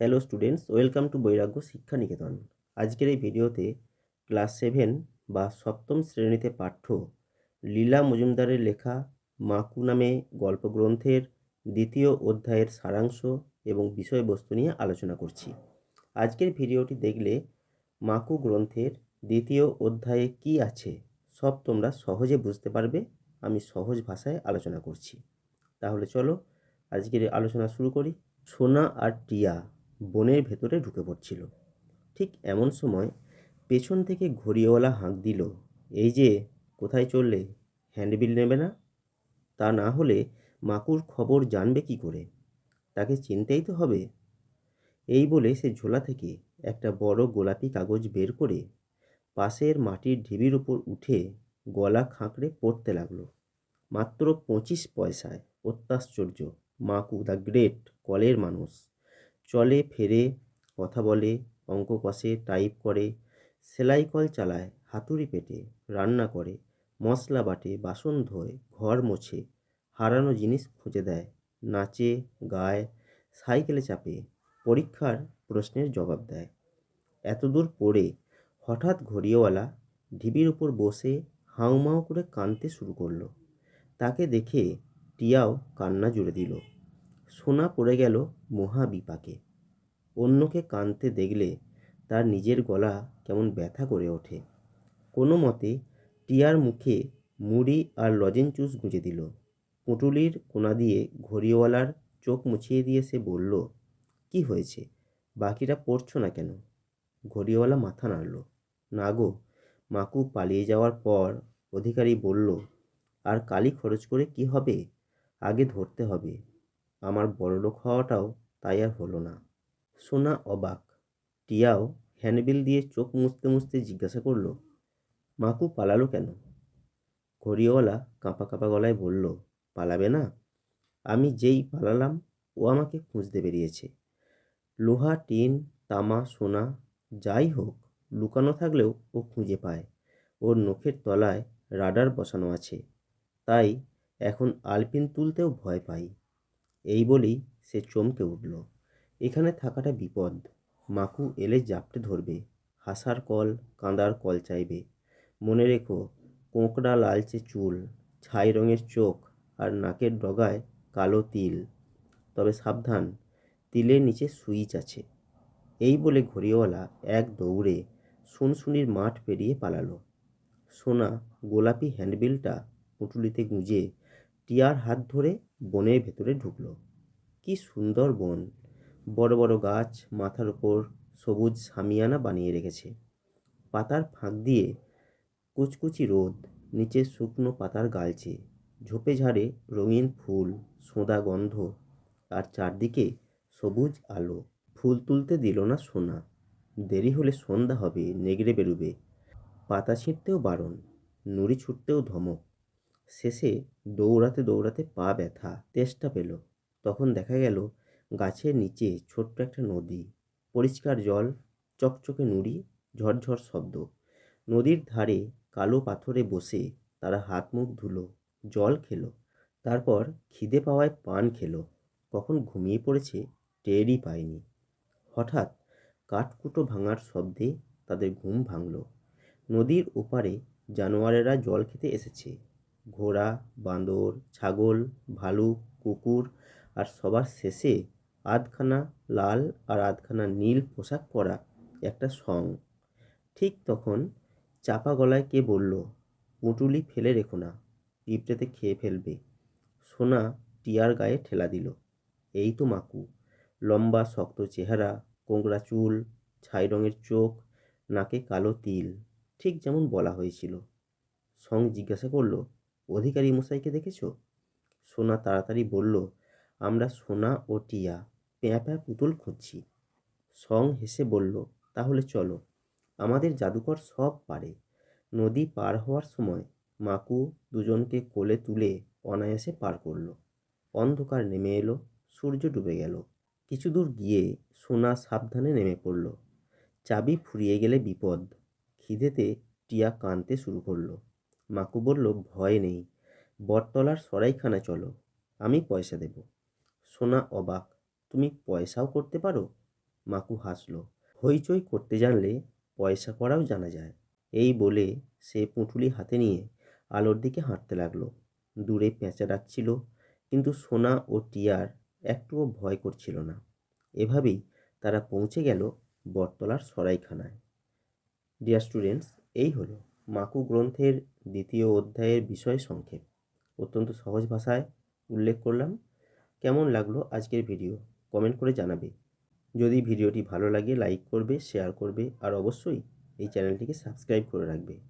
Hello students, welcome to বৈরাগ্য শিক্ষা নিকেতন আজকের এই ভিডিওতে ক্লাস সেভেন বা সপ্তম শ্রেণীতে পাঠ্য লীলা মজুমদারের লেখা মাকু নামে গল্পগ্রন্থের দ্বিতীয় অধ্যায়ের সারাংশ এবং বিষয়বস্তু নিয়ে আলোচনা করছি। আজকের ভিডিওটি দেখলে মাকু গ্রন্থের দ্বিতীয় অধ্যায়ে কি আছে সব তোমরা সহজে বুঝতে পারবে, আমি সহজ ভাষায় আলোচনা করছি। তাহলে চলো আজকের আলোচনা শুরু করি। সোনা আর টিয়া। বনের ভেতরে ঢুকে পড়ছিল। ঠিক এমন সময় পেছন থেকে ঘড়িওয়ালা হাঁক দিল, এই যে, কোথায় চললে? হ্যান্ডবিল নেবে না? তা না হলে মাকুর খবর জানবে কি করে? তাকে চিনতেই তো হবে। এই বলে সে ঝোলা থেকে একটা বড় গোলাপি কাগজ বের করে পাশের মাটির ঢিবির উপর উঠে গলা খাঁকড়ে পড়তে লাগল। মাত্র পঁচিশ পয়সায়, অত্যাশ্চর্য। মাকু দ্য গ্রেট কলের মানুষ। চলে, ফেরে, কথা বলে, অঙ্ক কষে টাইপ করে, সেলাই কল চালায়, হাতুড়ি পেটে, রান্না করে, মশলা বাটে, বাসন ধোয়, ঘর মোছে, হারানো জিনিস খুঁজে দেয়, নাচে, গায়, সাইকেলে চাপে, পরীক্ষার প্রশ্নের জবাব দেয়। এতদূর পড়ে হঠাৎ ঘড়িওয়ালা ঢিবির উপর বসে হাউমাউ করে কাঁদতে শুরু করল। তাকে দেখে টিয়াও কান্না জুড়ে দিল। সোনা পড়ে গেল মহা বিপাকে অন্যকে কাঁদতে দেখলে তার নিজের গলা কেমন ব্যথা করে ওঠে। কোনো মতে টিয়ার মুখে মুড়ি আর লজেন চুস গুঁজে দিল। পুঁটুলির কোনা দিয়ে ঘড়িওয়ালার চোখ মুছিয়ে দিয়ে সে বলল, কি হয়েছে? বাকিরা পড়ছো না কেন? ঘড়িওয়ালা মাথা নাড়ল। না গো, মাকু পালিয়ে যাওয়ার পর অধিকারী বলল, আর কালি খরচ করে কি হবে? আগে ধরতে হবে। আমার বড়লোক হওয়াটাও তাই আর হলো না সোনা অবাক। টিয়াও হ্যান্ডবিল দিয়ে চোখ মুছতে মুছতে জিজ্ঞাসা করল, মাকু পালালো কেন? ঘড়িওয়ালা কাঁপা কাঁপা গলায় বলল, পালাবে না। আমি যেই পালালাম, ও আমাকে খুঁজতে বেরিয়েছে। লোহা, টিন, তামা, সোনা, যাই হোক, লুকানো থাকলেও ও খুঁজে পায়। ওর নখের তলায় রাডার বসানো আছে। তাই এখন আলপিন তুলতেও ভয় পাই। এই বলেই সে চমকে উঠল। এখানে থাকাটা বিপদ। মাকু এলে জাপটে ধরবে, হাসার কল, কাঁদার কল চাইবে। মনে রেখো, কোঁকড়া লালচে চুল, ছাই রঙের চোখ আর নাকের ডগায় কালো তিল। তবে সাবধান, তিলের নিচে সুইচ আছে। এই বলে ঘড়িওয়ালা এক দৌড়ে শুনশুনির মাঠ পেরিয়ে পালালো। সোনা, গোলাপি হ্যান্ডবিলটা পুঁটুলিতে গুঁজে টিয়ার হাত ধরে বনের ভেতরে ঢুকলো। কি সুন্দর বন। বড় বড় গাছ মাথার ওপর সবুজ সামিয়ানা বানিয়ে রেখেছে। পাতার ফাঁক দিয়ে কুচকুচি রোদ নিচে শুকনো পাতার গালছে ঝোপে ঝাড়ে রঙিন ফুল, সোঁদা গন্ধ, আর চারদিকে সবুজ আলো। ফুল তুলতে দিল না সোনা। দেরি হলে সন্ধ্যা হবে, নেগড়ে বেরুবে। পাতা ছিঁড়তেও বারণ, নুড়ি ছুটতেও ধমক। শেষে দৌড়াতে দৌড়াতে পা ব্যথা, তেষ্টা পেল। তখন দেখা গেল গাছের নিচে ছোট্ট একটা নদী, পরিষ্কার জল, চকচকে নুড়ি, ঝরঝর শব্দ। নদীর ধারে কালো পাথরে বসে তারা হাত মুখ ধুলো, জল খেলো, তারপর খিদে পাওয়ায় পান খেলো। কখন ঘুমিয়ে পড়েছে টেরই পায়নি। হঠাৎ কাঠকুটো ভাঙার শব্দে তাদের ঘুম ভাঙল। নদীর ওপারে জানোয়ারেরা জল খেতে এসেছে। ঘোড়া বাঁদর ছাগল, ভালুক, কুকুর আর সবার শেষে আধখানা লাল আর আধখানা নীল পোশাক পরা একটা সং। ঠিক তখন চাপা গলায় কে বলল পুঁটুলি ফেলে রেখো না, পিঁপড়েতে খেয়ে ফেলবে। সোনা টিয়ার গায়ে ঠেলা দিল, এই তো মাকু, লম্বা শক্ত চেহারা কোংড়া চুল, ছাই রঙের চোখ, নাকে কালো তিল, ঠিক যেমন বলা হয়েছিল। সং জিজ্ঞাসা করল, অধিকারী মশাইকে দেখেছ? সোনা তাড়াতাড়ি বলল, আমরা সোনা ও টিয়া। প্যাঁ প্যাঁ পুতুল খুঁজছি। সং হেসে বলল, তাহলে চলো, আমাদের জাদুকর সব পারে। নদী পার হওয়ার সময় মাকু দুজনকে কোলে তুলে অনায়াসে পার করল। অন্ধকার নেমে এলো, সূর্য ডুবে গেল। কিছু দূর গিয়ে সোনা সাবধানে নেমে পড়ল। চাবি ফুরিয়ে গেলে বিপদ। খিদেতে টিয়া কাঁদতে শুরু করল। মাকু বলল, ভয় নেই, বটতলার সরাইখানা চলো, আমি পয়সা দেব। সোনা অবাক তুমি পয়সাও করতে পারো? মাকু হাসল। হইচই করতে জানলে পয়সা করাও জানা যায়। এই বলে সে পুঁটুলি হাতে নিয়ে আলোর দিকে হাঁটতে লাগল। দূরে পেঁচা ডাকছিল, কিন্তু সোনা ও টিয়ার একটুও ভয় করছিল না। এভাবেই তারা পৌঁছে গেল বটতলার সরাইখানায়। ডিয়ার স্টুডেন্টস, এই হলো মাকু গ্রন্থের দ্বিতীয় অধ্যায়ের বিষয় সংক্ষেপ। অত্যন্ত সহজ ভাষায় উল্লেখ করলাম। কেমন লাগল আজকের ভিডিও? কমেন্ট করে জানাবে। যদি ভিডিওটি ভালো লাগে, লাইক করবে, শেয়ার করবে, আর অবশ্যই এই চ্যানেলটিকে সাবস্ক্রাইব করে রাখবে।